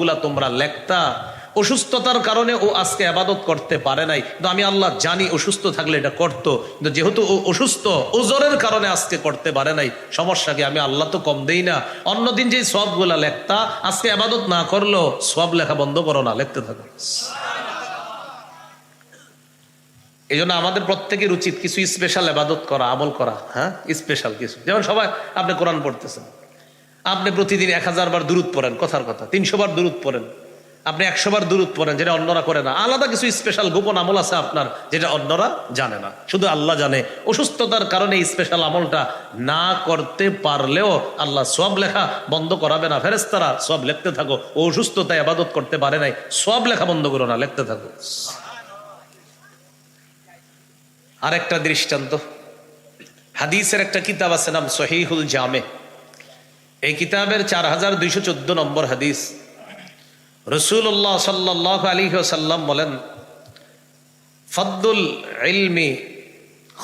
সবগুলা তোমরা লেখতা। অসুস্থতার কারণে ও আজকে আবাদত করতে পারে নাই। কিন্তু আমি আল্লাহ জানি অসুস্থ থাকলে এটা করতো। কিন্তু যেহেতু ও অসুস্থ ওজরের কারণে আজকে করতে পারে নাই। সমস্যা কি? আমি আল্লাহ তো কম দেই না। অন্যদিন যে সবগুলা লেখতা, আজকে আবাদত না করল সব লেখা বন্ধ করো না, লিখতে থাকো। এই জন্য আমাদের প্রত্যেকের উচিত কিছু স্পেশাল আবাদত করা, আমল করা হ্যাঁ? স্পেশাল কিছু। যেমন সবাই, আপনি কোরআন পড়তেছেন। আপনি প্রতিদিন এক হাজার বার দূরত পড়েন, কথার কথা। তিনশো বার দূরত পড়েন। আপনি একশো বার দূরত পড়েন, যেটা অন্যরা করে না। আলাদা কিছু স্পেশাল গোপন আমল আছে আপনার, যেটা অন্যরা জানে না। শুধু আল্লাহ জানে। অসুস্থতার কারণে স্পেশাল আমলটা না করতে পারলেও আল্লাহ সব লেখা বন্ধ করাবে না। ফেরেস্তারা সব লিখতে থাকো। ও অসুস্থতায় আবাদত করতে পারে নাই। সব লেখা বন্ধ করো না, লিখতে থাকো। আরেকটা দৃষ্টান্ত। হাদিসের একটা কিতাব আছে নাম সহিহুল জামে। এই কিতাবের চার হাজার দুইশো চোদ্দ নম্বর হাদিস। রসুল্লাহ সাল্লাহ আলী সাল্লাম বলেন, ফদ্দুল ইলমি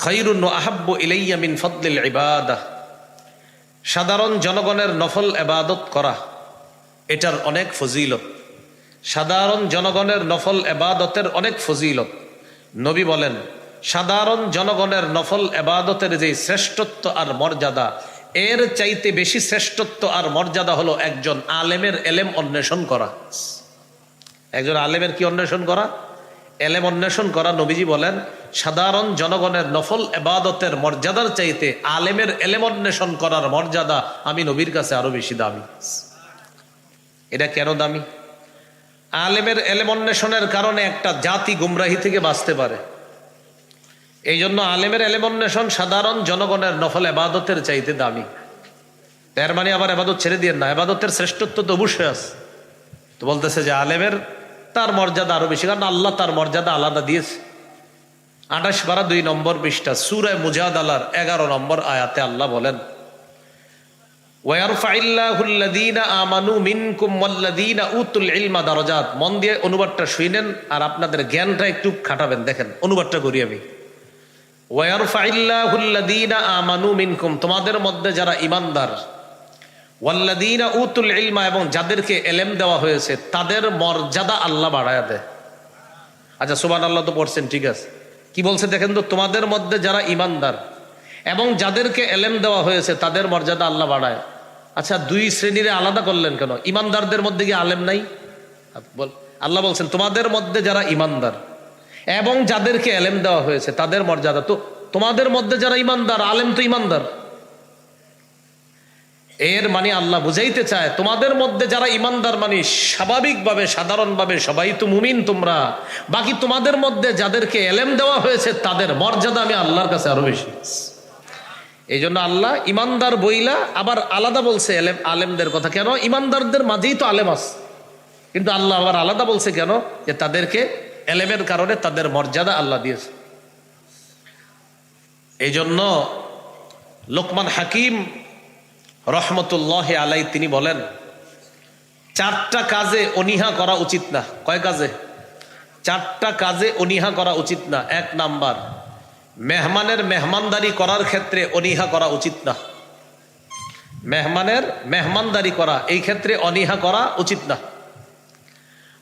খৈরুন আহাব্বু ইলাইয়া মিন ইবাদা সাধারণ জনগণের নফল এবাদত করা, এটার অনেক ফজিলত। সাধারণ জনগণের নফল এবাদতের অনেক ফজিলত। নবী বলেন, সাধারণ জনগণের নফল এবাদতের যে শ্রেষ্ঠত্ব আর মর্যাদা এর চাইতে বেশি শ্রেষ্ঠত্ব আর মর্যাদা হলো একজন আলেমের এলেম অন্বেষণ করা। একজন আলেমের কি অন্বেষণ করা? এলেম অন্বেষণ করা নবীজি বলেন, সাধারণ জনগণের নফল এবাদতের মর্যাদার চাইতে আলেমের এলেম অন্বেষণ করার মর্যাদা আমি নবীর কাছে আরও বেশি দামি। এটা কেন দামি? আলেমের এলেম অন্বেষণের কারণে একটা জাতি গুমরাহি থেকে বাঁচতে পারে। এই জন্য আলেমের এলেম অন্বেষণ সাধারণ জনগণের নফল এবাদতের চাইতে দামি। এর মানে আবার এবাদত ছেড়ে দিয়ে না, এবাদতের শ্রেষ্ঠত্ব তো অবশ্যই আছে। তো বলতেছে যে আলেমের তার মর্যাদা আরও বেশি, কারণ আল্লাহ তার মর্যাদা আলাদা দিয়েছে। আঠাশ বারা দুই নম্বর পৃষ্ঠা সুরায় মুজাদ আল্লাহর এগারো নম্বর আয়াতে আল্লাহ বলেন মন দিয়ে অনুবাদটা আর আপনাদের জ্ঞানটা একটু খাটাবেন, দেখেন, অনুবাদটা করি আমি। তোমাদের মধ্যে যারা ইমানদার ওয়াল্লাদিনা উতুল ইলমা, এবং যাদেরকে এলেম দেওয়া হয়েছে, তাদের মর্যাদা আল্লাহ বাড়ায় দেয়। আচ্ছা সুবান আল্লাহ তো পড়ছেন, ঠিক আছে। কি বলছে দেখেন তো, তোমাদের মধ্যে যারা ইমানদার এবং যাদেরকে এলেম দেওয়া হয়েছে, তাদের মর্যাদা আল্লাহ বাড়ায়। আচ্ছা দুই শ্রেণীরে আলাদা করলেন কেন? ইমানদারদের মধ্যে কি আলেম নাই? বল আল্লাহ বলছেন, তোমাদের মধ্যে যারা ইমানদার এবং যাদেরকে এলেম দেওয়া হয়েছে, তাদের মর্যাদা তো তোমাদের মধ্যে যারা ইমানদার, আলেম তো ইমানদার। এর মানে আল্লাহ বুঝাইতে চায়, তোমাদের মধ্যে যারা ইমানদার মানে স্বাভাবিকভাবে, সাধারণভাবে সবাই তো মুমিন তোমরা। বাকি তোমাদের মধ্যে যাদেরকে এলেম দেওয়া হয়েছে, তাদের মর্যাদা আমি আল্লাহর কাছে আরও বেশি। এই জন্য আল্লাহ ইমানদার বইলা আবার আলাদা বলছে এলেম আলেমদের কথা। কেন? ইমানদারদের মাঝেই তো আলেম আছে। কিন্তু আল্লাহ আবার আলাদা বলছে কেন? যে তাদেরকে এলেমের কারণে তাদের মর্যাদা আল্লাহ দিয়েছে। এই জন্য লোকমান হাকিম রহমতুল্লাহ আলাই তিনি বলেন, চারটা কাজে অনিহা করা উচিত না। কয় কাজে? চারটা কাজে অনিহা করা উচিত না। এক নাম্বার, মেহমানের মেহমানদারি করার ক্ষেত্রে অনিহা করা উচিত না। মেহমানের মেহমানদারি করা, এই ক্ষেত্রে অনিহা করা উচিত না।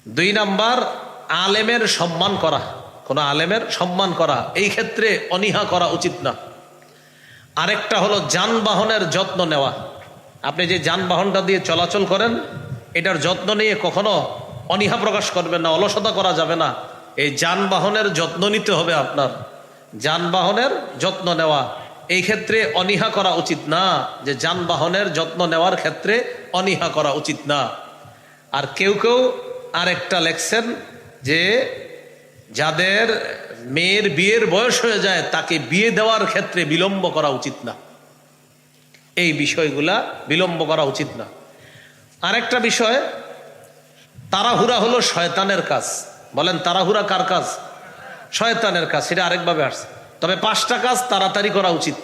দুই নাম্বার আলেমের সম্মান করা, কোন আলেমের সম্মান করা, এই ক্ষেত্রে অনিহা করা উচিত না। আরেকটা হলো যানবাহনের যত্ন নেওয়া। আপনি যে যানবাহনটা দিয়ে চলাচল করেন, এটার যত্ন নিয়ে কখনো অনীহা প্রকাশ করবেন না, অলসতা করা যাবে না। এই যানবাহনের যত্ন নিতে হবে আপনার। যানবাহনের যত্ন নেওয়া, এই ক্ষেত্রে অনীহা করা উচিত না, যে যানবাহনের যত্ন নেওয়ার ক্ষেত্রে অনীহা করা উচিত না। আর কেউ কেউ আরেকটা লেখছেন যে যাদের মেয়ের বিয়ের বয়স হয়ে যায়, তাকে বিয়ে দেওয়ার ক্ষেত্রে বিলম্ব করা উচিত না। এই বিষয়গুলা বিলম্ব করা উচিত না। আরেকটা বিষয়, তাড়াহুড়া হলো শয়তানের কাজ। বলেন, তাড়াহুড়া কার কাজ? শয়তানের কাজ, সেটা আরেকভাবে আসছে। তবে পাঁচটা কাজ তাড়াতাড়ি করা উচিত।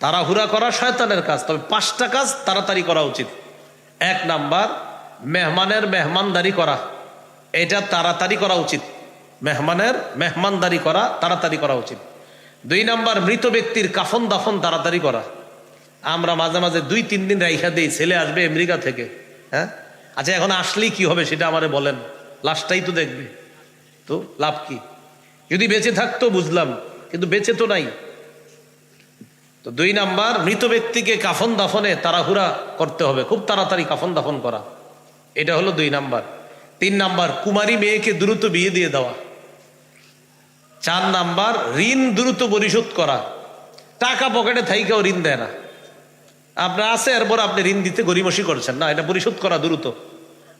তাড়াহুড়া করা শয়তানের কাজ, তবে পাঁচটা কাজ তাড়াতাড়ি করা উচিত। এক নাম্বার, মেহমানের মেহমানদারি করা। এটা তাড়াতাড়ি করা উচিত। মেহমানের মেহমানদারি করা তাড়াতাড়ি করা উচিত। দুই নাম্বার, মৃত ব্যক্তির কাফন দাফন তাড়াতাড়ি করা। আমরা মাঝে মাঝে দুই, তিন দিন রাইখা দিই, ছেলে আসবে আমেরিকা থেকে হ্যাঁ? আচ্ছা এখন আসলেই কি হবে সেটা আমারে বলেন। লাশটাই তো দেখবে। তো লাভ কি? যদি বেঁচে থাকতো বুঝলাম, কিন্তু বেঁচে তো নাই। তো দুই নাম্বার, মৃত ব্যক্তিকে কাফন দাফনে তাড়াহুড়া করতে হবে। খুব তাড়াতাড়ি কাফন দাফন করা। এটা হলো দুই নাম্বার। তিন নাম্বার, কুমারী মেয়েকে দ্রুত বিয়ে দিয়ে দেওয়া। চার নাম্বার, ঋণ দ্রুত পরিশোধ করা। টাকা পকেটে থাইকেও ঋণ দেয় না। আপনার আছে, এরপর আপনি ঋণ দিতে গরিমসি করছেন। না, এটা পরিশোধ করা দ্রুত।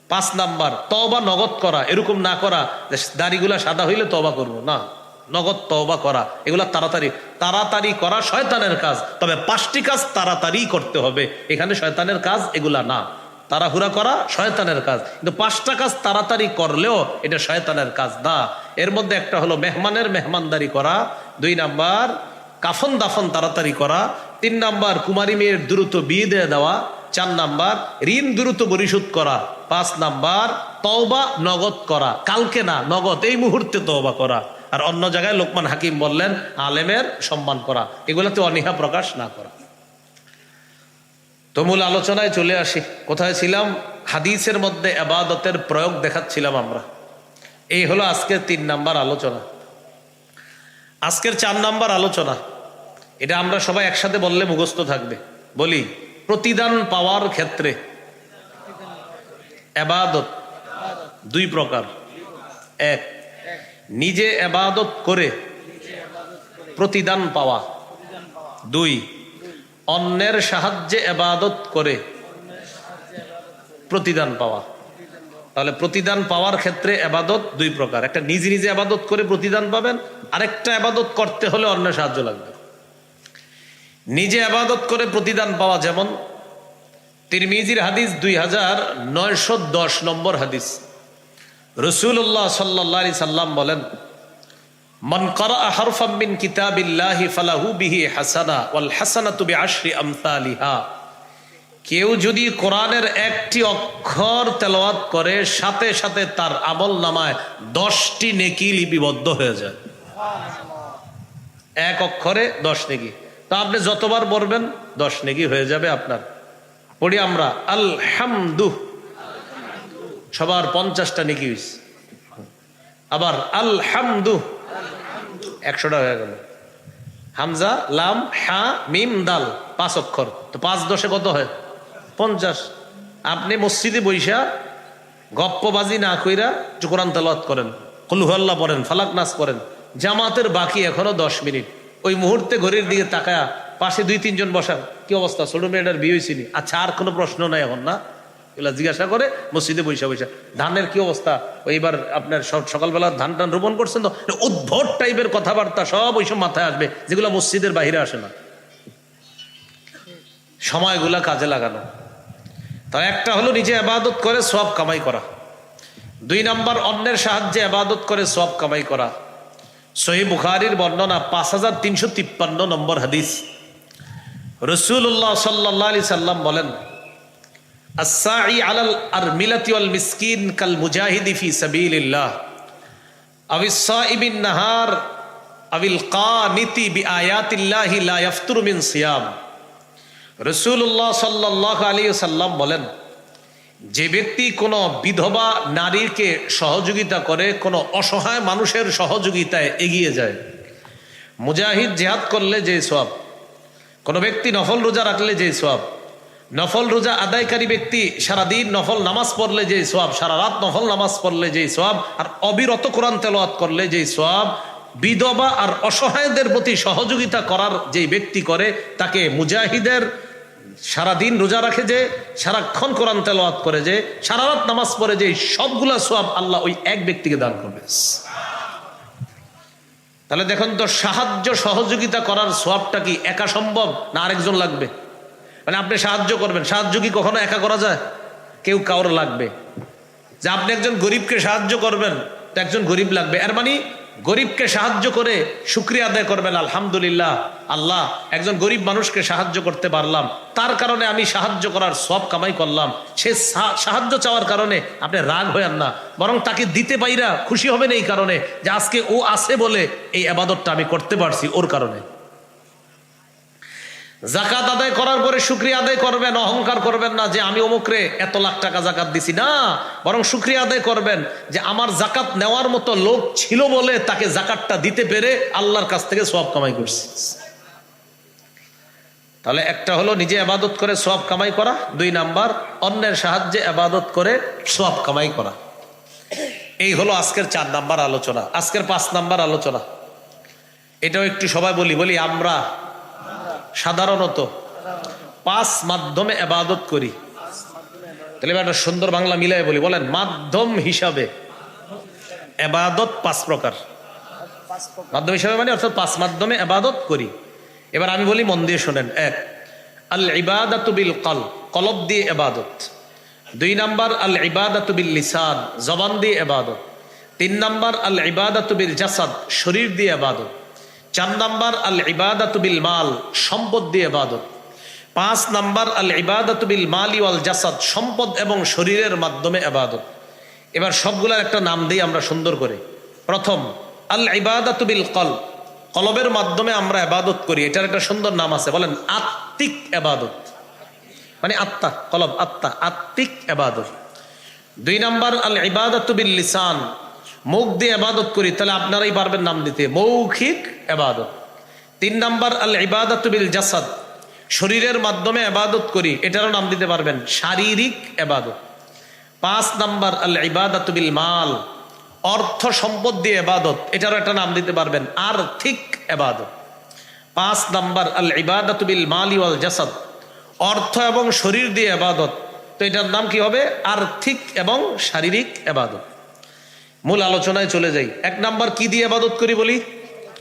পাঁচ নাম্বার তবা নগদ করা। এরকম না করা যে দাড়িগুলা সাদা হইলে তবা করব। না, নগদ তবা করা। এগুলা তাড়াতাড়ি তাড়াতাড়ি করা শয়তানের কাজ। তবে পাঁচটি কাজ তাড়াতাড়ি করতে হবে। এখানে শয়তানের কাজ এগুলা না। তাড়াহুড়া করা শয়তানের কাজ। কিন্তু পাঁচটা কাজ তাড়াতাড়ি করলেও এটা শয়তানের কাজ না। এর মধ্যে একটা হলো মেহমানের মেহমানদারি করা, দুই নাম্বার কাফন দাফন তাড়াতাড়ি করা, তিন নাম্বার কুমারী মেয়ের দ্রুত বিয়ে দিয়ে দেওয়া, চার নাম্বার ঋণ দ্রুত পরিশোধ করা, পাঁচ নাম্বার তওবা নগদ করা। কালকে না, নগদ, এই মুহূর্তে তওবা করা। আর অন্য জায়গায় লোকমান হাকিম বললেন, আলেমের সম্মান করা। এগুলোতে অনীহা প্রকাশ না করা। তো মূল আলোচনায় চলে আসি। কোথায় ছিলাম? হাদিসের মধ্যে আবাদতের প্রয়োগ দেখাচ্ছিলাম আমরা। এই হলো আজকের তিন নাম্বার আলোচনা। আজকের চার নাম্বার আলোচনা। এটা আমরা সবাই একসাথে বললে মুখস্থ থাকবে। বলি, প্রতিদান পাওয়ার ক্ষেত্রে এবাদত দুই প্রকার। এক, নিজে এবাদত করে প্রতিদান পাওয়া। দুই অন্যের সাহায্যে এবাদত করে প্রতিদান পাওয়া। তাহলে প্রতিদান পাওয়ার ক্ষেত্রে আবাদত দুই প্রকার। একটা নিজে নিজে আবাদত করে প্রতিদান পাবেন, আরেকটা আবাদত করতে হলে অন্য সাহায্য লাগবে। নিজে আবাদত করে প্রতিদান পাওয়া যেমন, তিরমিজির হাদিস দুই হাজার নয়শো দশ নম্বর হাদিস। রসুল্লাহ সাল্লাহ সাল্লাম বলেন মন করা হরফাম মিন কিতাবিল্লাহি ফালাহু বিহি হাসানা ওয়াল হাসানাতু বিআশরি আমসালিহা কেউ যদি কোরআনের একটি অক্ষর তেলাওয়াত করে, সাথে সাথে তার আমল নামায় দশটি নেকি লিপিবদ্ধ হয়ে যায়। এক অক্ষরে দশ নেকি। তো আপনি যতবার বলবেন, দশ নেকি হয়ে যাবে আপনার। পড়ি আমরা, আলহামদু। সবার পঞ্চাশটা নেকি হয়েছে আবার আলহামদু। একশোটা হয়ে গেল। হামজা, লাম, হা, মিম, দাল, পাঁচ অক্ষর। তো পাঁচ দশে কত হয়? পঞ্চাশ। আপনি মসজিদে বৈশা গপ্পবাজি না কইরা একটু কোরআন তেলাওয়াত করেন কলুহল্লা পড়েন, ফালাক নাচ করেন জামাতের বাকি এখনও দশ মিনিট। ওই মুহূর্তে ঘড়ির দিকে তাকায়া পাশে দুই তিনজন বসার কি অবস্থা? ছোট মেয়েটার বিয়ে হয়েছিনি আচ্ছা আর কোনো প্রশ্ন নাই এখন, না? এগুলা জিজ্ঞাসা করে মসজিদে বৈশা বৈশা ধানের কি অবস্থা? এইবার আপনার সব সকালবেলা ধান টান রোপণ করছেন তো? উদ্ভট টাইপের কথাবার্তা, সব ওইসব মাথায় আসবে। যেগুলো মসজিদের বাহিরে আসে না। সময়গুলা কাজে লাগানো। তার একটা হলো নিজে আবাদত করে সব কামাই করা। দুই নাম্বার, অন্যের সাহায্যে আবাদত করে সব কামাই করা। সহি বুখারির বর্ণনা পাঁচ হাজার তিনশো তিপ্পান্ন নম্বর হাদিস। রসুল্লাহ সাল্লাহ আলি সাল্লাম বলেন আর মিলাতি কাল নাহার, আবিল বি আয়াতিল্লাহি লা আলী সাল্লাম বলেন, যে ব্যক্তি কোনো বিধবা নারীকে সহযোগিতা করে, কোনো অসহায় মানুষের সহযোগিতায় এগিয়ে যায়, মুজাহিদ জেহাদ করলে যে সব কোনো ব্যক্তি নফল রোজা রাখলে যে সব নফল রোজা আদায়কারী ব্যক্তি সারাদিন নফল নামাজ পড়লে যে সোয়াব সারা রাত নফল নামাজ পড়লে যে সোয়াব আর অবিরত কোরআন তেলাওয়াত করলে যে সোয়াব বিধবা আর অসহায়দের প্রতি সহযোগিতা করার যে ব্যক্তি করে, তাকে মুজাহিদের সারাদিন রোজা রাখে যে, সারাক্ষণ কোরআন তেলাওয়াত করে যে, সারা রাত নামাজ পড়ে যে, সবগুলা সোয়াব আল্লাহ ওই এক ব্যক্তিকে দান করবে। তাহলে দেখুন তো, সাহায্য সহযোগিতা করার সোয়াবটা কি একা সম্ভব না আরেকজন লাগবে? মানে আপনি সাহায্য করবেন। সাহায্য কি কখনো একা করা যায়? কেউ কাউর লাগবে। যে আপনি একজন গরিবকে সাহায্য করবেন, তো একজন গরিব লাগবে। এর মানে গরিবকে সাহায্য করে শুক্রিয়া আদায় করবেন, আলহামদুলিল্লাহ, আল্লাহ, একজন গরিব মানুষকে সাহায্য করতে পারলাম। তার কারণে আমি সাহায্য করার সব কামাই করলাম। সে সাহায্য চাওয়ার কারণে আপনি রাগ হয়েন না। বরং তাকে দিতে পাইরা খুশি হবেন এই কারণে যে আজকে ও আছে বলে এই আবাদতটা আমি করতে পারছি ওর কারণে। জাকাত আদায় করার পরে শুক্রিয়া আদায় করবেন, অহংকার করবেন না যে আমি অমুকরে এত লাখ টাকা জাকাত দিছি। না, বরং শুক্রিয়া আদায় করবেন যে আমার জাকাত নেওয়ার মতো লোক ছিল বলে তাকে জাকাতটা দিতে পেরে আল্লাহর কাছ থেকে সব কামাই করছি। তাহলে একটা হলো নিজে আবাদত করে সব কামাই করা, দুই নাম্বার, অন্যের সাহায্যে আবাদত করে সব কামাই করা। এই হলো আজকের চার নাম্বার আলোচনা, আজকের পাঁচ নাম্বার আলোচনা। এটাও একটু সবাই বলি বলি আমরা সাধারণত পাঁচ মাধ্যমে আবাদত করি। তাহলে একটা সুন্দর বাংলা মিলাই বলি। বলেন, মাধ্যম হিসাবে আবাদত পাঁচ প্রকার। মাধ্যম হিসাবে মানে অর্থাৎ পাঁচ মাধ্যমে আবাদত করি। এবার আমি বলি মন দিয়ে শোনেন। এক আল ইবাদত বিল কল কলব দিয়ে এবাদত দুই নাম্বার আল ইবাদত বিল লিসান জবান দিয়ে এবাদত তিন নাম্বার আল ইবাদত বিল জাসাদ শরীর দিয়ে এবাদত চার নাম্বার আল ইবাদত বিল মাল, সম্পদ দিয়ে এবাদত পাঁচ নাম্বার আল ইবাদত বিল মালি ওয়াল জাসাদ, সম্পদ এবং শরীরের মাধ্যমে এবাদত এবার সবগুলোর একটা নাম দিই আমরা সুন্দর করে। প্রথম, আল ইবাদত বিল কল কলবের মাধ্যমে আমরা এবাদত করি। এটার একটা সুন্দর নাম আছে, বলেন আত্মিক এবাদত মানে আত্মা, কলব, আত্মা, আত্মিক এবাদত দুই নাম্বার, আল ইবাদত বিল লিসান। মুখ দিয়ে এবাদত করি, তাহলে আপনারাই পারবেন নাম দিতে। মৌখিক এবাদত তিন নাম্বার, আল ইবাদত বিল জাসাদ। শরীরের মাধ্যমে এবাদত করি, এটারও নাম দিতে পারবেন, শারীরিক এবাদত পাঁচ নাম্বার, আল ইবাদত বিল মাল। অর্থ সম্পদ দিয়ে এবাদত এটারও একটা নাম দিতে পারবেন, আর্থিক এবাদত পাঁচ নাম্বার, আল ইবাদত বিল মালি ওয়াল জাসাদ। অর্থ এবং শরীর দিয়ে এবাদত তো এটার নাম কি হবে? আর্থিক এবং শারীরিক এবাদত মূল আলোচনায় চলে যাই। এক নাম্বার কি দিয়ে আবাদত করি বলি?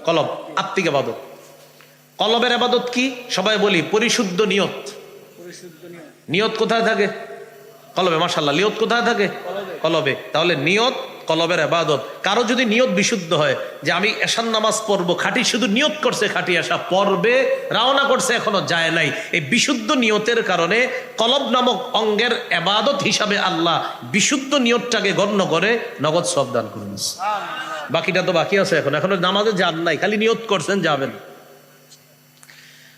কলব আত্মিক আবাদত। কলবের আবাদত কি? সবাই বলি পরিশুদ্ধ নিয়ত। নিয়ত। কোথায় থাকে? কলবে মাসাল্লাহ নিয়ত কোথায় থাকে? কলবে তাহলে নিয়ত কলবের আবাদত কারও যদি নিয়ত বিশুদ্ধ হয় যে আমি এশান নামাজ পড়ব, খাটি শুধু নিয়ত করছে খাটি আসা পর্বে রওনা করছে, এখনও যায় নাই। এই বিশুদ্ধ নিয়তের কারণে কলব নামক অঙ্গের আবাদত হিসাবে আল্লাহ বিশুদ্ধ নিয়তটাকে গণ্য করে নগদ সব করুন। বাকিটা তো বাকি আছে এখন। এখনও নামাজে যান নাই, খালি নিয়ত করছেন, যাবেন।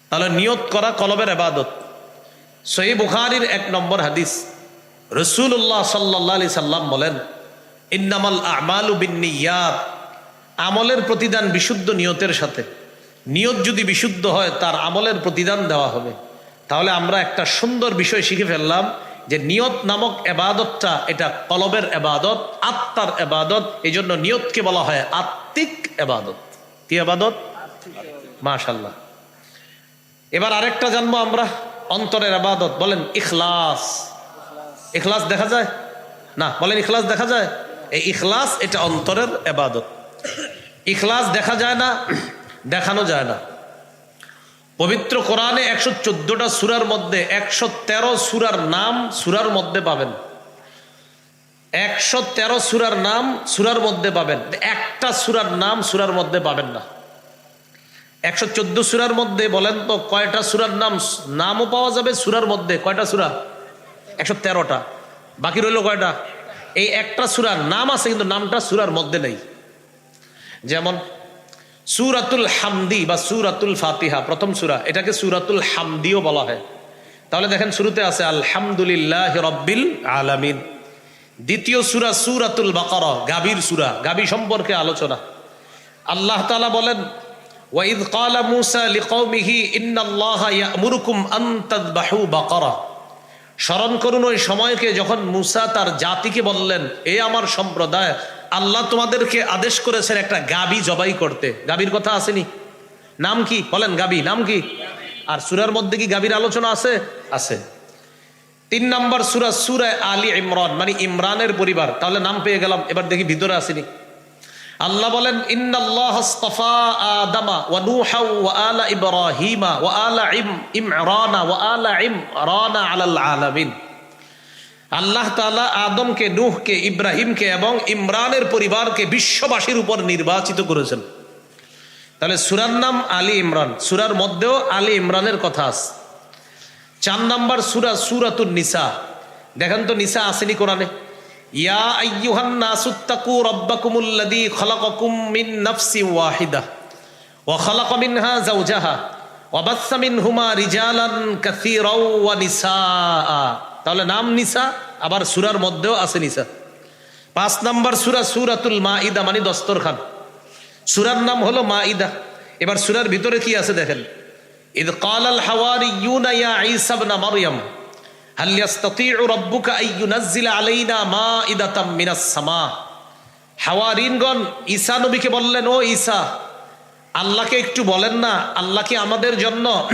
তাহলে নিয়ত করা কলবের আবাদত সহি বুখারির এক নম্বর হাদিস। রসুল্লাহ সাল্লাহ সাল্লাম বলেন ইন্নামাল আমালু বিনিয়াত আমলের প্রতিদান বিশুদ্ধ নিয়তের সাথে। নিয়ত যদি বিশুদ্ধ হয়, তার আমলের প্রতিদান দেওয়া হবে। তাহলে আমরা একটা সুন্দর বিষয় শিখে ফেললাম যে নিয়ত নামক এবাদতটা এটা কলবের এবাদত, আত্মার এবাদত এই জন্য নিয়তকে বলা হয় আত্মিক এবাদত। কি এবাদত? মাশাল্লাহ এবার আরেকটা জানব আমরা, অন্তরের আবাদত বলেন, ইখলাস। ইখলাস দেখা যায়? না, বলেন, ইখলাস দেখা যায়? এই ইখলাস এটা অন্তরের এবাদত। ইখলাস দেখা যায় না, দেখানো যায় না। পবিত্র কোরআনে একশো চোদ্দটা সুরার মধ্যে একশো তেরো সুরার নাম সুরার মধ্যে পাবেন। একশো তেরো সুরার নাম সুরার মধ্যে পাবেন। একটা সুরার নাম সুরার মধ্যে পাবেন না। একশো চোদ্দ সুরার মধ্যে বলেন তো, কয়টা সুরার নাম নামও পাওয়া যাবে সুরার মধ্যে? কয়টা সুরা? একশো তেরোটা। বাকি রইল কয়টা? এই একটা সুরার নাম আছে, কিন্তু নামটা সুরার মধ্যে নেই। যেমন, সুরাতুল হামদি বা সুরাতুল ফাতিহা, প্রথম সুরা, এটাকে সুরাতুল হামদিও বলা হয়। তাহলে দেখেন শুরুতে আছে, আলহামদুলিল্লাহ রব্বিল আলামিন। দ্বিতীয় সুরা, সুরাতুল বাকর গাবির সুরা গাবি সম্পর্কে আলোচনা। আল্লাহ তালা বলেন ওয়াইদ কালা মুসা লিকৌমিহি ইন্নাল্লাহা ইয়ামুরুকুম আন তাযবাহু বাকারা। স্মরণ করুন ওই সময়কে যখন মুসা তার জাতিকে বললেন, এ আমার সম্প্রদায়, আল্লাহ তোমাদেরকে আদেশ করেছেন একটা গাবি জবাই করতে। গাবির কথা আসেনি। নাম কি? বলেন গাবি, নাম কি? আর সুরার মধ্যে কি গাবির আলোচনা আছে? আছে। তিন নম্বর সুরা সুরায় আলী ইমরান মানে ইমরানের পরিবার। তাহলে নাম পেয়ে গেলাম, এবার দেখি ভিতরে আসেনি। আল্লাহ বলেন ওয়া আলা ওয়া আলা ইম ওয়া আলা আলামিন। আল্লাহ তাআলা আদমকে, নূহকে, ইব্রাহিমকে এবং ইমরানের পরিবারকে বিশ্ববাসীর উপর নির্বাচিত করেছেন। তাহলে সুরার নাম আলী ইমরান। সুরার মধ্যেও আলী ইমরানের কথা আছে। চার নাম্বার সুরা সুরাতুন নিসা। দেখেন তো নিসা আসেনি কোরআনে। ইয়া আইয়ুহান নাসুত্তাকু রাব্বাকুমুল্লাযী খালাকাকুম মিন নাফসিন ওয়াহিদা ওয়া খালাকা মিনহা যাওজাহা ওয়াবাসামিন হুমা রিজালান কাসীরাও ওয়া নিসাআ। তাহলে নাম নিসা, আবার সূরার মধ্যেও আছে নিসা। পাঁচ নাম্বার সূরা সূরাতুল মাইদা মানে দস্তরখান। সূরার নাম হলো মাইদা এবার সূরার ভিতরে কি আছে দেখেন? ইদ ক্বালাল হাওয়ারিয়ুনা ইয়া ঈসা ইবনে মারইয়াম। হাল হাওয়ারিনগণ ঈসা নবীকে বললেন, ও ঈসা, আল্লাহকে একটু বলেন না, আল্লাহ কি আমাদের জন্য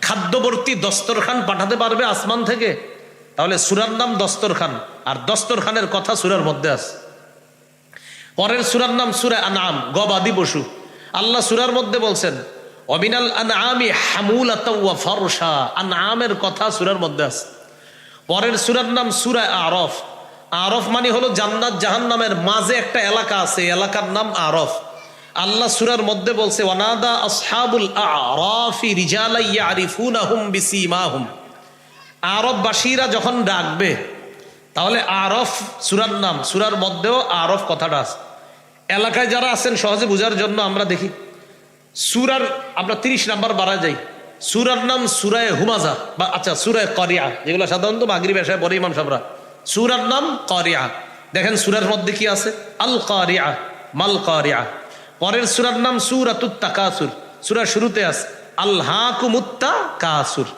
খাদ্যবর্তী দস্তরখান পাঠাতে পারবে আসমান থেকে? তাহলে সুরার নাম দস্তরখান, আর দস্তরখানের কথা সুরার মধ্যে আছে। পরের সুরার নাম সুরা আনাম গবাদি পশু। আল্লাহ সুরার মধ্যে বলছেন অবিনাল আনআমি হামুল ফরসা আনামের কথা সুরার মধ্যে আছে। পরের সুরার নাম সুরা আরফ। আরফ মানে হলো জান্নাত, জাহান্নামের মাঝে একটা এলাকা আছে এলাকার নাম আরফ। আল্লাহ সুরার মধ্যে বলছে, ওয়ানাদা আসহাবুল আরাফি রিজালা ইয়ারিফুনাহুম বিসীমাহুম। আরববাসীরা যখন ডাকবে, তাহলে আরফ সুরার নাম, সুরার মধ্যেও আরফ কথাটা আছে। এলাকায় যারা আছেন, সহজে বোঝার জন্য আমরা দেখি, সুরার আমরা তিরিশ নাম্বার বাড়া যাই। সুরার নাম সুরায় হুমাজা বা আচ্ছা সুরায় করিয়া, যেগুলো সাধারণত মাগরি বেশায় পরে ইমাম সাবরা সুরার নাম করিয়া। দেখেন সুরার মধ্যে কি আছে? আল করিয়া, মাল করিয়া। পরের সুরার নাম সুরাতুত তাকাসুর সুরার শুরুতে আছে আল্লাহ কুমুত্তা কাসুর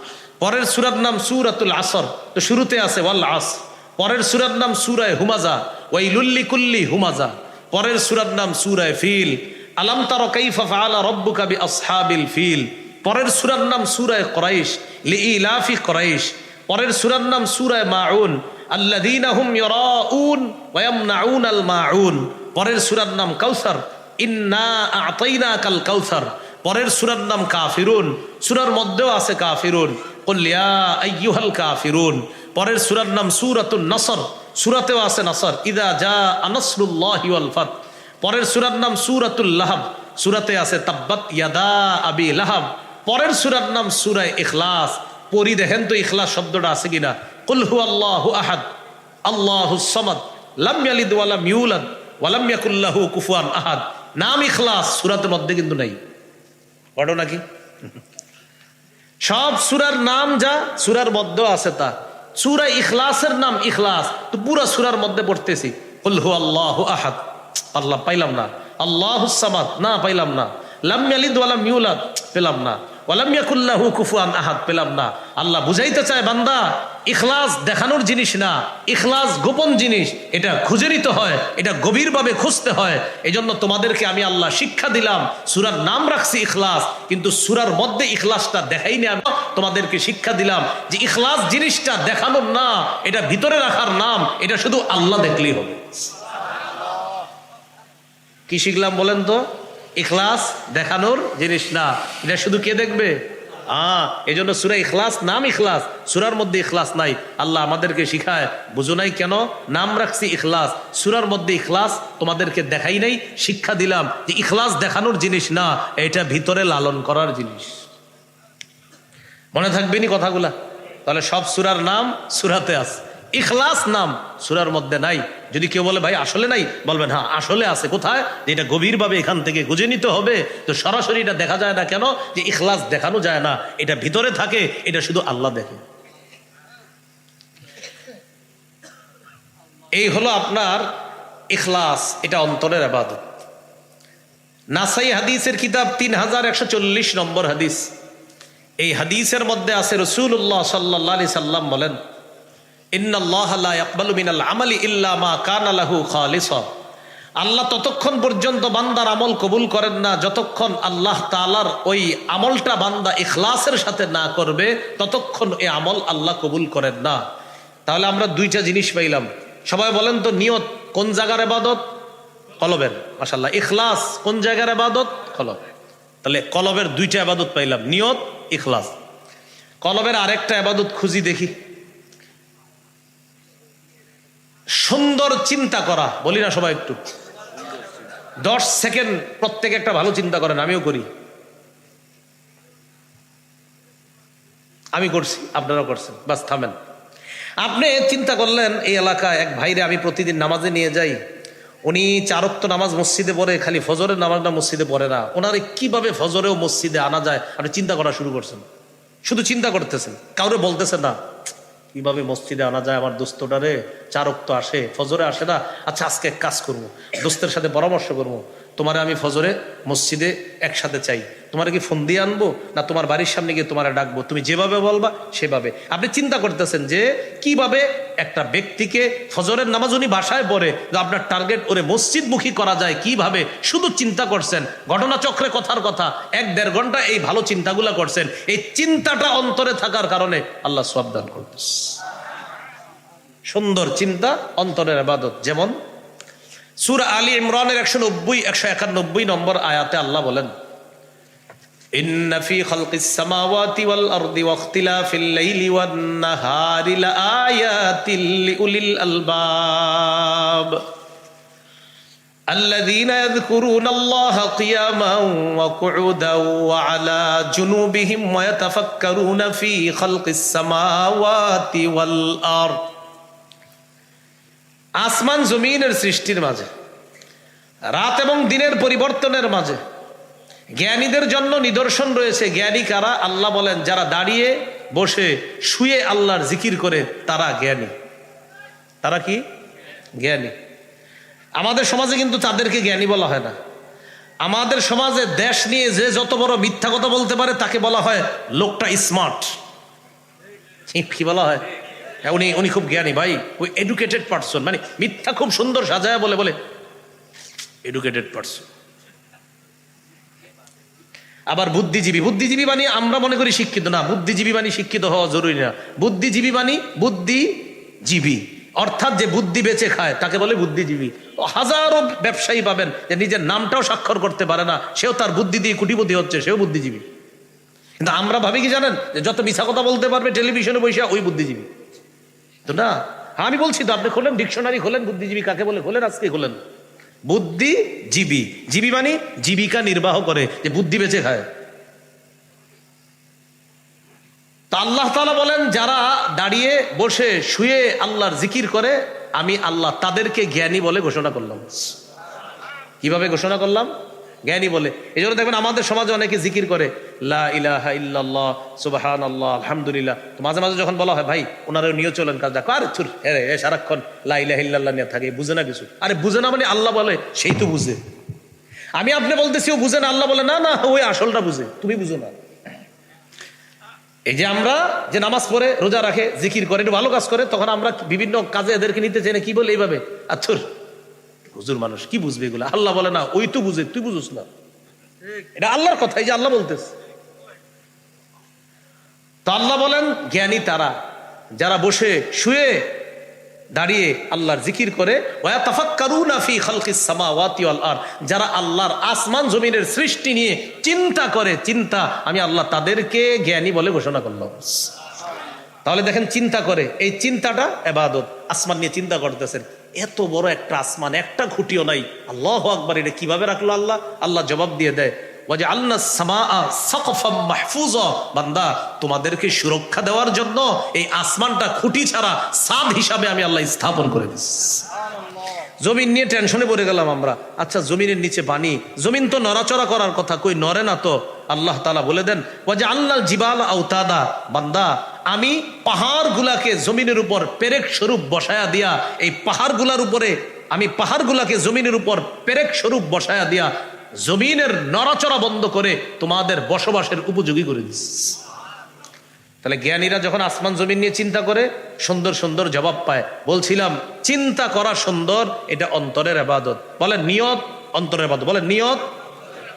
পরের সুরার নাম সুরাতুল আসর, তো শুরুতে আছে, ওয়াল আস। পরের সুরার নাম সুরায় হুমাজা ওই লুল্লি কুল্লি হুমাজা। পরের সুরার নাম সুরায় ফিল। আলাম তার কাইফা ফাআলা রব্বুকা বি আসহাবিল ফিল। পরের সুরার নাম সুরায় কোরাইশ লিইলাফি কোরাইশ। পরের সুরার নাম সুরায় মাউন, আল্লাযীনা হুম ইয়ারাউন ওয়া ইয়ামনাউন আল মাউন। পরের সুরার নাম কাউসার, ইন্না আতাইনাকাল কাউসার। পরের সুরার নাম কাফিরুন, সুরার মধ্যেও আছে কাফিরুন। কুল ইয়া আইয়ুহাল কাফিরুন। পরের সুরার নাম সূরাতুন নসর, সুরাতেও আছে নসর, ইদা জা আনাসরুল্লাহি ফাত। পরের সুরার নাম সূরাতুল লাহাব, সুরাতে আছে তাব্বাত ইয়াদা আবি লাহাব। পরের সুরার নাম সুরায় ইখলাস। পরি দেখেন তো ইখলাস শব্দটা আছে কিনা? কুল আল্লাহ আহাদ, আল্লাহু সামাদ, লাম ইয়ালিদ ওয়া লাম ইউলাদ, ওয়া লাম কুফুয়ান আহাদ। নাম ইখলাস সুরাতের মধ্যে কিন্তু নাই। পড়ো নাকি? সব সুরার নাম যা সুরার মধ্যেও আছে তা। সুরা ইখলাসের নাম ইখলাস। তো পুরা সুরার মধ্যে পড়তেছি। কুল হু আল্লাহু আহাদ। আল্লাহ পাইলাম না। আল্লাহু সামাদ, না পাইলাম না। লাম ইয়ালিদ ওয়া ইউলাদ, পেলাম না। কুফুয়ান আহাদ, পেলাম না। আল্লাহ বুঝাইতে চায়, বান্দা, ইখলাস দেখানোর জিনিস না, ইখলাস গোপন জিনিস, এটা খুঁজে নিতে হয়, এটা গভীরভাবে খুঁজতে হয়। এজন্য তোমাদেরকে আমি আল্লাহ শিক্ষা দিলাম, সুরার নাম রাখছি ইখলাস, কিন্তু সুরার মধ্যে ইখলাসটা দেখাইনি আমি, তোমাদেরকে শিক্ষা দিলাম যে ইখলাস জিনিসটা দেখানোর না, এটা ভিতরে রাখার নাম, এটা শুধু আল্লাহ দেখলেই হবে। কি শিখলাম বলেন তো? ইখলাস দেখানোর জিনিস না। এটা শুধু কে দেখবে? আহ এই জন্য সুরা ইখলাস নাম ইখলাস, সুরার মধ্যে ইখলাস নাই। আল্লাহ আমাদেরকে শিখায়, বুঝো নাই কেন? নাম রাখছি ইখলাস, সুরার মধ্যে ইখলাস তোমাদেরকে দেখাই নাই, শিক্ষা দিলাম যে ইখলাস দেখানোর জিনিস না, এটা ভিতরে লালন করার জিনিস। মনে থাকবেনি কথাগুলা? তাহলে সব সুরার নাম সুরাতে আছে। ইখলাস নাম সুরার মধ্যে নাই। যদি কেউ বলে, ভাই, আসলে নাই? বলবেন হ্যাঁ আসলে আছে। কোথায়? যে এটা গভীরভাবে এখান থেকে খুঁজে নিতে হবে। তো সরাসরি এটা দেখা যায় না কেন? যে ইখলাস দেখানো যায় না। এটা ভিতরে থাকে, এটা শুধু আল্লাহ দেখে। এই হলো আপনার ইখলাস, এটা অন্তরের আবাদত। নাসাই হাদিসের কিতাব তিন হাজার একশো চল্লিশ নম্বর হাদিস। এই হাদিসের মধ্যে আছে রসুল্লাহ সাল্লাহ সাল্লাম বলেন আল্লাহ ততক্ষণ পর্যন্ত বান্দার আমল কবুল করেন না, যতক্ষণ আল্লাহ তালার ওই আমলটা বান্দা ইখলাসের সাথে না করবে, ততক্ষণ এই আমল আল্লাহ কবুল করেন না। তাহলে আমরা দুইটা জিনিস পাইলাম। সবাই বলেন তো, নিয়ত কোন জায়গার এবাদত কলবের মাসাল্লাহ ইখলাস কোন জায়গার এবাদত কলব। তাহলে কলবের দুইটা আবাদত পাইলাম, নিয়ত, ইখলাস। কলবের আরেকটা আবাদত খুঁজি দেখি। সুন্দর চিন্তা করা। বলি না সবাই একটু। দশ সেকেন্ড প্রত্যেকে একটা ভালো চিন্তা করেন, আমিও করি। আমি করছি, আপনারাও করছেন, বাস থামেন। আপনি চিন্তা করলেন, এই এলাকায় এক ভাইরে আমি প্রতিদিন নামাজে নিয়ে যাই। উনি চারক্ত নামাজ মসজিদে পড়ে, খালি ফজরের নামাজটা মসজিদে পড়ে না। ওনারে কীভাবে ফজরেও মসজিদে আনা যায়? আপনি চিন্তা করা শুরু করছেন। শুধু চিন্তা করতেছেন, কাউরে বলতেছেন না। কীভাবে মসজিদে আনা যায়? আমার দোস্তটারে চারক তো আসে, ফজরে আসে না। আচ্ছা আজকে এক কাজ করব। দোস্তের সাথে পরামর্শ করব। তোমারে আমি ফজরে মসজিদে একসাথে চাই। তোমার কি ফোন দিয়ে আনব? না তোমার বাড়ির সামনে গিয়ে তোমার ডাকবো? তুমি যেভাবে বলবা, সেভাবে। আপনি চিন্তা করতেছেন যে কীভাবে একটা ব্যক্তিকে ফজরের নামাজ উনি বাসায় পড়ে আপনার টার্গেট ওরে মসজিদমুখী করা যায়, কীভাবে? শুধু চিন্তা করছেন। ঘটনাচক্রে কথার কথা। এক দেড় ঘণ্টা এই ভালো চিন্তাগুলা করছেন। এই চিন্তাটা অন্তরে থাকার কারণে আল্লাহ সাবধান করতেছে। সুন্দর চিন্তা, অন্তরের আবাদত। যেমন সুর আলী ইমরানের একশো নব্বই একশো একানব্বই নম্বর আয়াতে আল্লাহ বলেন إن في خلق السماوات والأرض واختلاف الليل والنهار لآيات لأولي الألباب الذين يذكرون الله قياما وقعودا وعلى جنوبهم ويتفكرون في خلق السماوات والأرض আসমান জমিনের সৃষ্টির মাঝে, রাত এবং দিনের পরিবর্তনের মাঝে, জ্ঞানীদের জন্য নিদর্শন রয়েছে। জ্ঞানী কারা? আল্লাহ বলেন, যারা দাঁড়িয়ে বসে শুয়ে আল্লাহর জিকির করে, তারা জ্ঞানী। তারা কি? জ্ঞানী। আমাদের সমাজে কিন্তু তাদেরকে জ্ঞানী বলা হয় না। আমাদের সমাজে দেশ নিয়ে যে যত বড় মিথ্যা কথা বলতে পারে, তাকে বলা হয় লোকটা স্মার্ট। কি বলা হয়? উনি উনি খুব জ্ঞানী ভাই, ওই এডুকেটেড পার্সন মানে মিথ্যা খুব সুন্দর সাজায় বলে বলে। এডুকেটেড পার্সন আবার বুদ্ধিজীবী বুদ্ধিজীবী মানে আমরা মনে করি শিক্ষিত। না, বুদ্ধিজীবী মানে শিক্ষিত হওয়া জরুরি না। বুদ্ধিজীবী মানে বুদ্ধিজীবী। অর্থাৎ যে বুদ্ধি বেঁচে খায়, তাকে বলে বুদ্ধিজীবী। হাজারো ব্যবসায়ী পাবেন, যে নিজের নামটাও স্বাক্ষর করতে পারে না, সেও তার বুদ্ধি দিয়ে কুটিপতি হচ্ছে, সেও বুদ্ধিজীবী। কিন্তু আমরা ভাবি কি জানেন, যে যত মিথ্যা কথা বলতে পারবে, টেলিভিশনে বসে ওই বুদ্ধিজীবী। তো না, আমি বলছি তো, আপনি খোলেন ডিকশনারি, খোলেন বুদ্ধিজীবী, কাকে বলে? খোলেন, আজকে খোলেন। বুদ্ধিজীবী। জীবী মানে জীবিকা নির্বাহ করে, যে বুদ্ধি বেঁচে খায়। তা আল্লাহ তালা বলেন, যারা দাঁড়িয়ে বসে শুয়ে আল্লাহর জিকির করে, আমি আল্লাহ তাদেরকে জ্ঞানী বলে ঘোষণা করলাম। কীভাবে ঘোষণা করলাম? জ্ঞানী বলে। এই জন্য দেখবেন আমাদের সমাজে অনেকে জিকির করে, লা ইলাহা ইল্লাল্লাহ আল্লাহ আলহামদুলিল্লাহ। তো মাঝে মাঝে যখন বলা হয়, ভাই ওনারা নিয়ে চলেন কাজ দেখো, আরে চুর হ্যাঁ এ সারাক্ষণ লা ইলাহা ইল্লাল্লাহ নিয়ে থাকে বুঝে না কিছু। আরে বুঝে না মানে আল্লাহ বলে, সেই তো বুঝে। আমি আপনি বলতেছি, ও বুঝে না, আল্লাহ বলে, না না, ওই আসলটা বুঝে, তুমি বুঝো না। এই যে আমরা যে নামাজ পড়ে রোজা রাখে, জিকির করে, একটু ভালো কাজ করে, তখন আমরা বিভিন্ন কাজে এদেরকে নিতে চাই না, কি বলে এইভাবে? আচ্ছর হুজুর মানুষ কি বুঝবে এগুলো? আল্লাহ বলে, না, ওই তো বুঝে, তুই বুঝুস না। এটা আল্লাহর কথা, এই যে আল্লাহ বলতেছে। তো আল্লাহ বলেন, জ্ঞানী তারা, যারা বসে, শুয়ে দাঁড়িয়ে আল্লাহর জিকির করে যারা আল্লাহর আসমান জমিনের সৃষ্টি নিয়ে চিন্তা করে, চিন্তা, আমি আল্লাহ তাদেরকে জ্ঞানী বলে ঘোষণা করলাম। তাহলে দেখেন, চিন্তা করে, এই চিন্তাটা এবাদত। আসমান নিয়ে চিন্তা করতেছেন। এত বড় একটা আসমান একটা খুঁটিও নাই। আল্লাহ আকবার এটা কীভাবে রাখল আল্লাহ? আল্লাহ জবাব দিয়ে দেয় ওয়াজে আল্লাহ সামা মাহফুজ। বান্দা তোমাদেরকে সুরক্ষা দেওয়ার জন্য এই আসমানটা খুঁটি ছাড়া সাদ হিসাবে আমি আল্লাহ স্থাপন করে দিচ্ছি জমিন নিয়ে টেনশনে পড়ে গেলাম আমরা। আচ্ছা জমিনের নিচে পানি জমিন তো নড়াচড়া করার কথা কই নড়ে না তো? আল্লাহ তালা বলে দেন ওয়াজে আল্লাহ জিবাল আউতাদা বান্দা আমি পাহাড় গুলাকে জমিনের উপর পেরেক স্বরূপ বসায়া দিয়া, এই পাহাড়গুলার উপরে, আমি পাহাড় গুলাকে জমিনের উপর পেরেক স্বরূপ বসায়া দিয়া জমিনের নড়াচড়া বন্ধ করে তোমাদের বসবাসের উপযোগী করে দিস তাহলে জ্ঞানীরা যখন আসমান জমিন নিয়ে চিন্তা করে, সুন্দর সুন্দর জবাব পায়। বলছিলাম, চিন্তা করা সুন্দর, এটা অন্তরের আবাদত। বলে নিয়ত, অন্তরের আবাদত। বলে নিয়ত,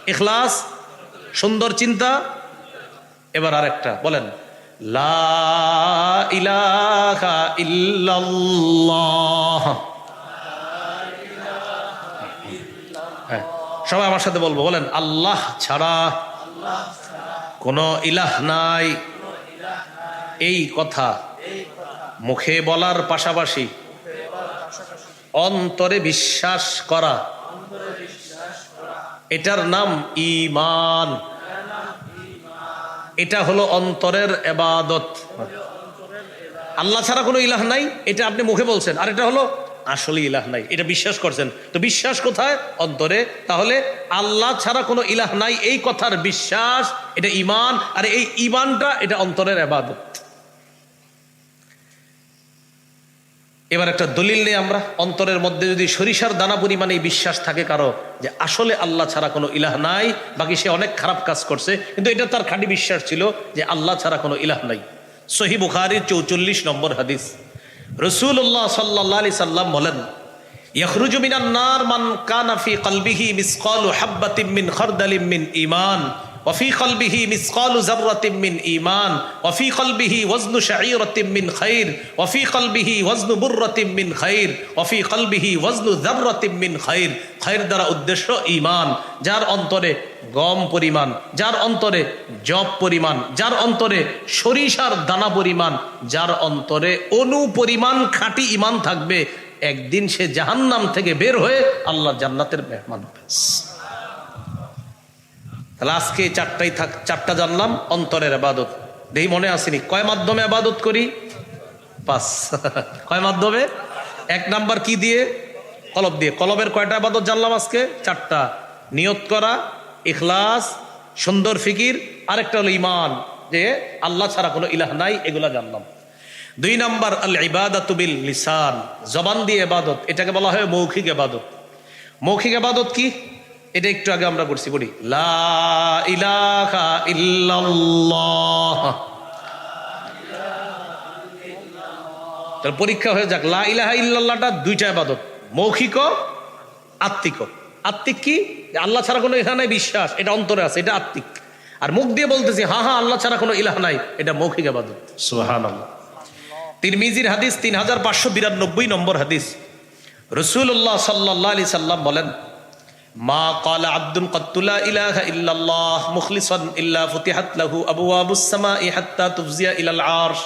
ইখলাস, সুন্দর চিন্তা। এবার আরেকটা, বলেন হ্যাঁ সবাই আমার সাথে বলব, বলেন, আল্লাহ ছাড়া কোনো ইলাহ নাই। এই কথা মুখে বলার পাশাপাশি অন্তরে বিশ্বাস করা, এটার নাম ইমান এটা হলো অন্তরের এবাদত। আল্লাহ ছাড়া কোনো ইলাহ নাই, এটা আপনি মুখে বলছেন। আর এটা হলো আসলে ইলাহ নাই, এটা বিশ্বাস করছেন। তো বিশ্বাস কোথায়? অন্তরে। তাহলে আল্লাহ ছাড়া কোনো ইলাহ নাই, এই কথার বিশ্বাস, এটা ইমান আর এই ইমানটা এটা অন্তরের আবাদত এবার একটা দলিল নেই আমরা। অন্তরের মধ্যে যদি সরিষার দানা পরিমাণে বিশ্বাস থাকে কারও, যে আসলে আল্লাহ ছাড়া কোনো ইলাহ নাই, বাকি সে অনেক খারাপ কাজ করছে, কিন্তু এটা তার খাঁটি বিশ্বাস ছিল যে আল্লাহ ছাড়া কোনো ইলাহ নাই। সহি বুখারি চৌচল্লিশ নম্বর হাদিস। রসুল্লাহ সাল্লাহ আলি সাল্লাম বলেন ইয়াহরুজুমিনান্নার মান কানাফি কালবিহি মিসকাল হাব্বাতিম মিন খরদালিম মিন ইমান وفي قلبه مثقال ذرة من إيمان وفي قلبه وزن شعيرة من خير وفي قلبه وزن برة من خير وفي قلبه وزن ذرة من خير خير দ্বারা উদ্দেশ্য ঈমান যার অন্তরে গম পরিমাণ যার অন্তরে জব পরিমাণ যার অন্তরে সরিষার দানা পরিমাণ যার অন্তরে অনু পরিমাণ খাঁটি ঈমান থাকবে একদিন সে জাহান্নাম থেকে বের হয়ে আল্লাহ জান্নাতের মেহমান হবে তাহলে আজকে চারটাই থাক, চারটা জানলাম, অন্তরের আবাদত। দেই মনে আসেনি। কয় মাধ্যমে আবাদত করি? পাঁচ। কয় মাধ্যমে? এক নাম্বার কি দিয়ে? কলব দিয়ে। কলবের কয়টা আবাদত জানলাম আজকে? চারটা। নিয়ত করা, ইখলাস, সুন্দর ফিকির, আরেকটা হলো ইমান যে আল্লাহ ছাড়া কোনো ইলাহ নাই, এগুলা জানলাম। দুই নাম্বার, আল ইবাদতুবিল লিসান, জবান দিয়ে এবাদত এটাকে বলা হয় মৌখিক এবাদত মৌখিক আবাদত কি? এটা একটু আগে আমরা করছি পড়ি। লা ইলাহা ইল্লাল্লাহ। তাহলে পরীক্ষা হয়ে যাক। লা ইলাহা ইল্লাল্লাহটা দুইটা আবাদত মৌখিক আত্মিক। আত্মিক কি? আল্লাহ ছাড়া কোনো ইলাহ নাই বিশ্বাস। এটা অন্তরে আছে এটা আত্মিক। আর মুখ দিয়ে বলতেছি হ্যাঁ হ্যাঁ আল্লাহ ছাড়া কোনো ইলাহ নাই এটা মৌখিক আবাদত সুহান তিরমিজির হাদিস তিন হাজার পাঁচশো বিরানব্বই নম্বর হাদিস। রসুল্লাহ সাল্লাহ আলি সাল্লাম বলেন মা কালা আব্দুল কত্তুলা ইলাহা ইল্লাল্লাহ মুখলিসান ইল্লা ফুতিহাত লাহু আবওয়াবুস সামাই হাত্তা তুফজিয়া ইলাল আরশ।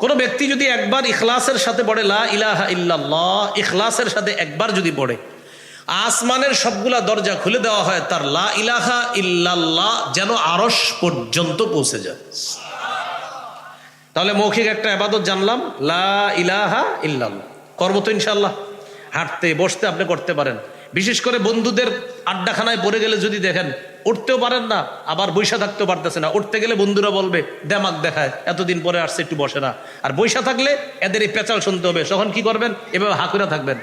কোন ব্যক্তি যদি একবার ইখলাসের সাথে পড়ে, লা ইলাহা ইল্লাল্লাহ, ইখলাসের সাথে একবার যদি পড়ে, আসমানের সবগুলা দরজা খুলে দেওয়া হয়, তার লা ইলাহা ইল্লাল্লাহ যেন আরস পর্যন্ত পৌঁছে যায়। তাহলে মৌখিক একটা আবাদত জানলাম, লা ইলাহা ইল্লাল্লাহ। করব তো ইনশাল্লাহ হাঁটতে, বসতে আপনি করতে পারেন। বিশেষ করে বন্ধুদের আড্ডাখানায় পড়ে গেলে যদি দেখেন উঠতেও পারেন না আবার বৈশা থাকতেও পারতেছে না। উঠতে গেলে বন্ধুরা বলবে দেমাক দেখায় এতদিন পরে আসছে একটু বসে না। আর বৈশা থাকলে এদের এই পেঁচাল শুনতে হবে। তখন কি করবেন? এভাবে হাকুরা থাকবেন।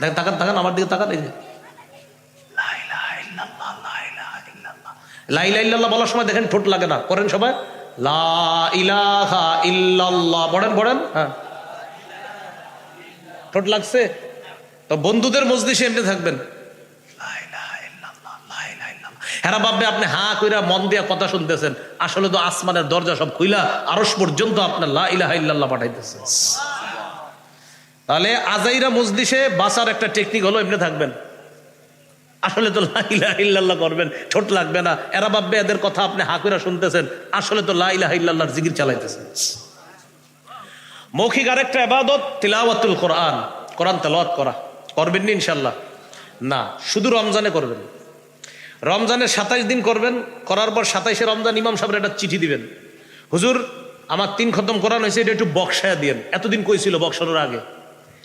দেখেন তাকান তাকান আমার দিকে তাকান এই যে। লা ইলাহা লা ইলাহা ইল্লাল্লাহ। লা ইল্লাল্লাহ বলার সময় দেখেন ঠোঁট লাগে না। করেন সবাই। লা ইলাহা ইল্লাল্লাহ। পড়েন পড়েন। হ্যাঁ। ঠোঁট লাগছে? তো বন্ধুদের মজলিসে এমনি থাকবেন। হেরা ভাববে আপনি হা কইরা মন দিয়া কথা শুনতেছেন। আসলে তো আসমানের দরজা সব খুইলা আরস পর্যন্ত আপনার লা ইলাহা ইল্লাল্লাহ পাঠাইতেছে। তাহলে আজাইরা মজলিসে বাসার একটা টেকনিক হলো এমনি থাকবেন। আসলে তো লা ইলাহা ইল্লাল্লাহ করবেন ঠোঁট লাগবে না। এরা ভাববে এদের কথা আপনি হা কইরা শুনতেছেন আসলে তো লা ইলাহা ইল্লাল্লাহর জিকির চালাইতেছেন। মৌখিক আরেকটা আবাদত তিলাওয়াতুল কোরআন। কোরআন তেলাওয়াত করা। করবেন নি ইনশাল্লাহ? না, শুধু রমজানে করবেন। রমজানের সাতাইশ দিন করবেন, করার পর সাতাইশে রমজান ইমাম সাহেবের একটা চিঠি দিবেন। হুজুর, আমার তিন খতম করানো হয়েছে, এটা একটু বক্সায়া দিয়েন। এতদিন কইছিল বক্সানোর আগে?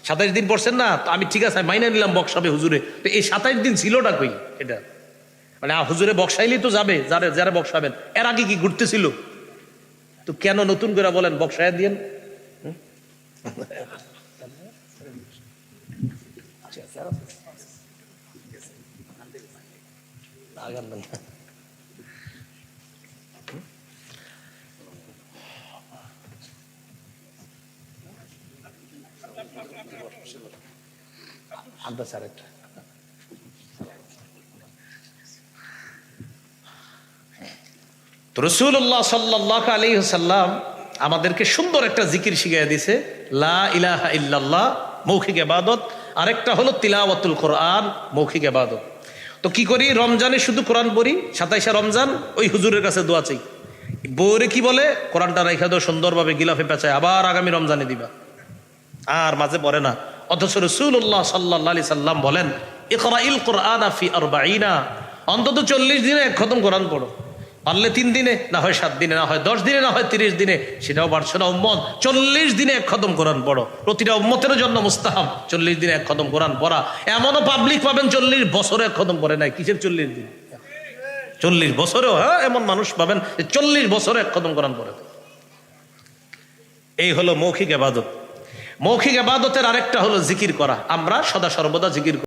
সাতাইশ দিন পড়ছেন না? তো আমি ঠিক আছে মাইনে নিলাম বক্সাবে হুজুরে। তো এই সাতাইশ দিন ছিলটা কই এটা? মানে হুজুরে বক্সাইলেই তো যাবে, যারা যারা বক্সাবেন এর আগে কি ঘুরতেছিল? তো কেন নতুন করে বলেন বক্সায়া দিয়েন? আদা স্যার একটা রসুল্লাহ সাল্লাহ আলী সাল্লাম আমাদেরকে সুন্দর একটা জিকির শিখিয়ে দিছে লা ইলাহা ইল্লাল্লাহ, মৌখিক এবাদত আরেকটা হলো তিলাওয়াতুল কোরআন, মৌখিক এবাদত তো কি করি? রমজানে শুধু কোরআন পড়ি, সাতাইশে রমজান, ওই হুজুরের কাছে দোয়া চাই। বউরে কি বলে? কোরআনটা রেখা দাও, সুন্দরভাবে গিলাফে পেঁচায়, আবার আগামী রমজানে দিবা। আর মাঝে পড়ে না। অথচ রসুল্লাহ সাল্লাহ আলি সাল্লাম বলেন ইকরা ইল কোরআন আফি আর অন্তত চল্লিশ দিনে এক খতম কোরআন পড়ো। পারলে তিন দিনে, না হয় সাত দিনে, না হয় দশ দিনে, না হয় তিরিশ দিনে, সেটাও পারছ না উম্মত। চল্লিশ দিনে এক খতম কোরআন পড়ো। প্রতিটা উম্মতের জন্য মুস্তাহাব। চল্লিশ দিনে এক খতম কোরআন পড়া। এমনও পাবলিক পাবেন চল্লিশ বছরে এক খতম করে নাই। কিসের চল্লিশ দিন? চল্লিশ বছরেও হ্যাঁ এমন মানুষ পাবেন যে চল্লিশ বছরে এক খতম কোরআন পড়ে। এই হলো মৌখিক আবাদত। মৌখিক আবাদতের আরেকটা হলো জিকির করা। আমরা সদা সর্বদা জিকির করি।